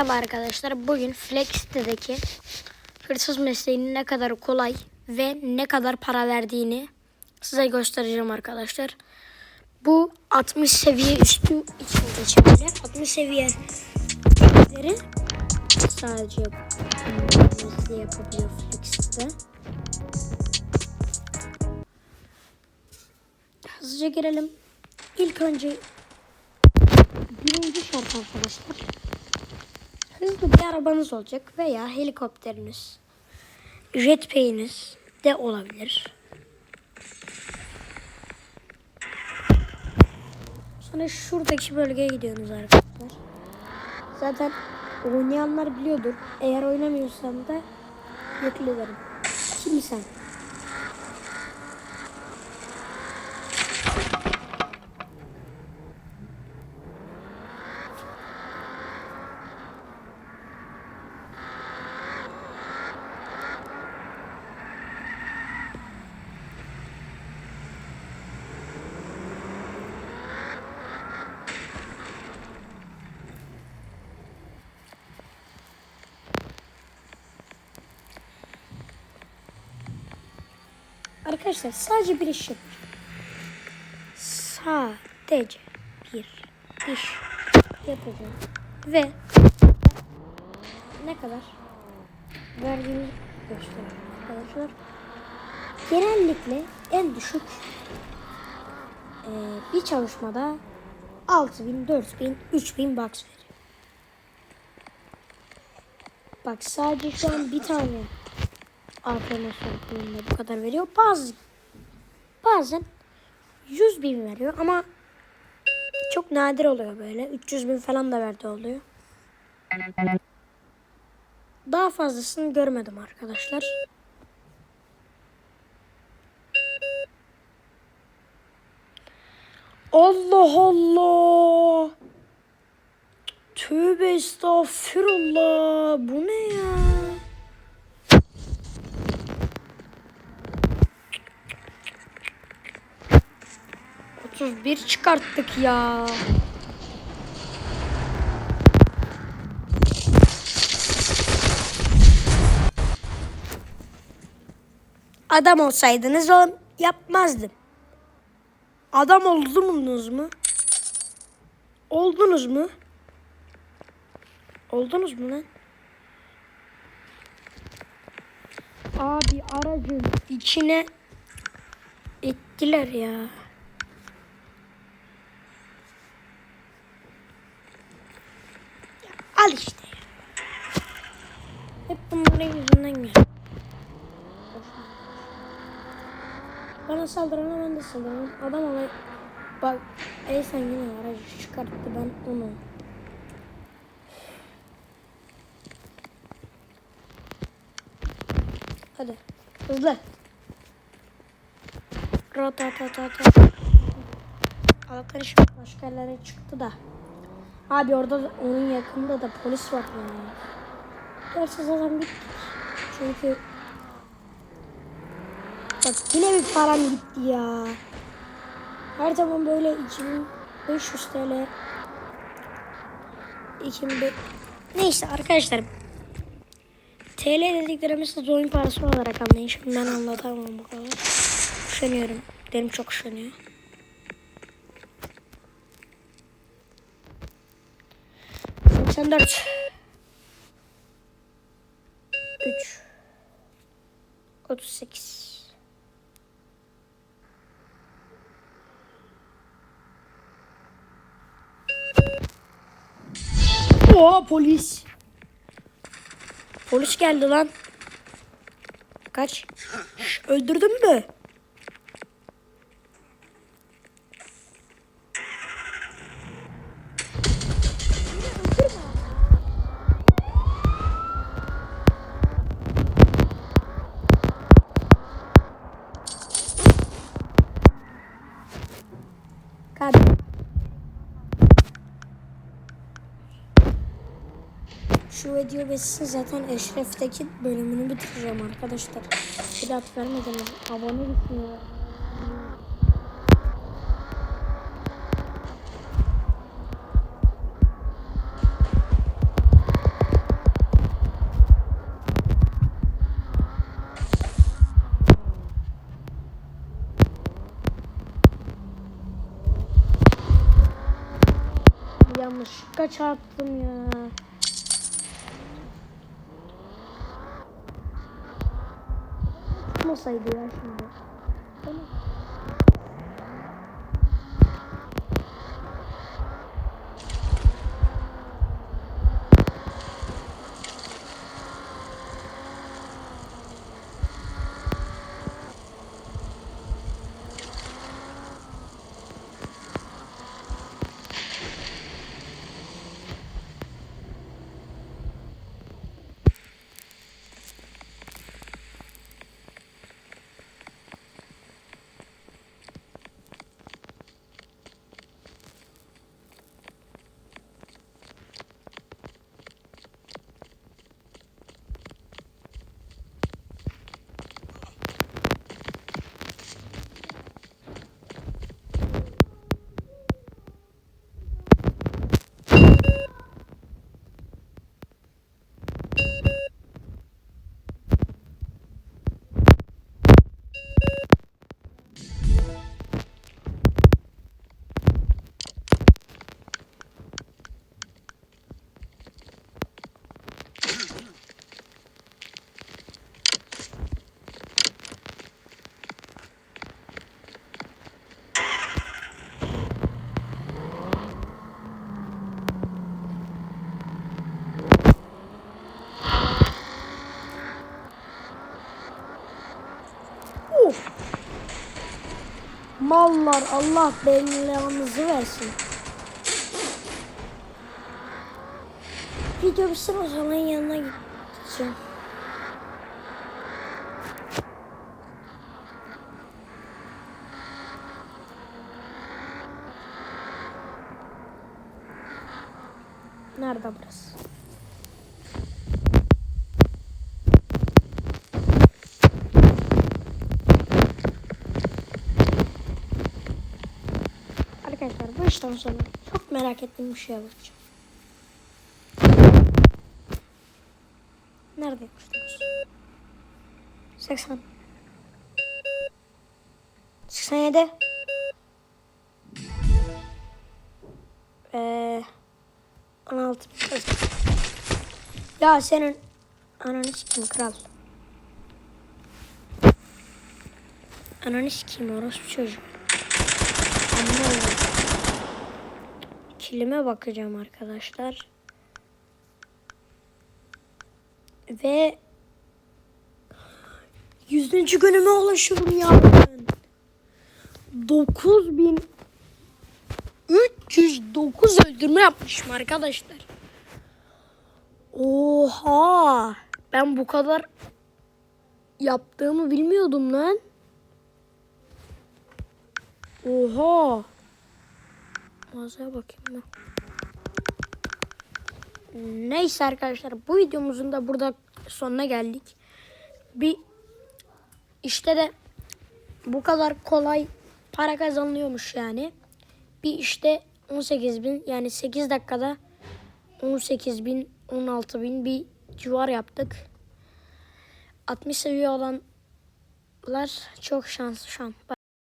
Merhaba arkadaşlar. Bugün Flex'teki hırsız mesleğinin ne kadar kolay ve ne kadar para verdiğini size göstereceğim arkadaşlar. Bu 60 seviye üstü için geçerli. 60 seviyeleri sadece bu mesleği yapabiliyor Flex'te. Hızlıca girelim. İlk önce birinci şart arkadaşlar. Hızlı bir arabanız olacak veya helikopteriniz, jetpack'iniz de olabilir. Sonra şuradaki bölgeye gidiyorsunuz arkadaşlar. Zaten oynayanlar biliyordur. Eğer oynamıyorsan da yüklüyorum. Şimdi sen. Arkadaşlar sadece bir iş yapacağım. Sadece bir iş yapacağım. Ve ne kadar verdiğimi göstereyim arkadaşlar. Genellikle en düşük e, bir çalışmada 6000, 4000, 3000 bucks veriyor. Bak sadece şu an bir tane APM sonuçlarında bu kadar veriyor. Bazı bazen 100 bin veriyor ama çok nadir oluyor böyle. 300 bin falan da verdi oluyor. Daha fazlasını görmedim arkadaşlar. Allah Allah. Tövbe estağfirullah. Bu ne ya? Otuz bir çıkarttık ya. Adam olsaydınız o yapmazdım. Adam oldunuz mu? Oldunuz mu? Oldunuz mu lan? Abi aracın içine ettiler ya. Ya Al işte. Hep bunların yüzünden geliyor. Bana saldıran ben de saldırırım. Adam olay... Bak Eysen yine aracı çıkarttı ben onu. Hadi hızlı. Ratatatata. Allah'tan şimdi başka yerlere çıktı da. Abi orada da, onun yakında da polis var ya. Gerçi zaten bittik. Çünkü Bak yine bir param gitti ya. Her zaman böyle 2500 TL 2005 Neyse arkadaşlar TL dediklerimi siz oyun parası olarak anlayın. Şimdi ben anlatamam bu kadar. Üşeniyorum. Benim çok üşeniyor. Seksen dört. Üç. Otuz sekiz. Oha polis. Polis geldi lan. Kaç. Şş, öldürdün mü? Şu video bitsin zaten Eşref'teki bölümünü bitireceğim arkadaşlar. Bir at vermeden abone olun ya. yanlışlıkla çarptım ya. Tutmasaydı ya şimdi. Tamam. Mallar Allah belanızı versin. Video bitsin o zaman yanına gideceğim. Nerede burası? İşten sonra çok merak ettiğim bir şeye bakacağım. Nerede yapmıştınız? 80 87 Eee 16 Ya senin ananı sikeyim kral. Ananı sikeyim orospu çocuğu. Kilime bakacağım arkadaşlar. Ve yüzüncü günüme ulaşıyorum ya ben. 9309 öldürme yapmışım arkadaşlar. Oha! Ben bu kadar yaptığımı bilmiyordum lan. Oha! Mağazaya bakayım ben. Neyse arkadaşlar bu videomuzun da burada sonuna geldik. Bir işte de bu kadar kolay para kazanılıyormuş yani. Bir işte 18 bin yani 8 dakikada 18 bin 16 bin bir civar yaptık. 60 seviye olanlar çok şanslı şu an.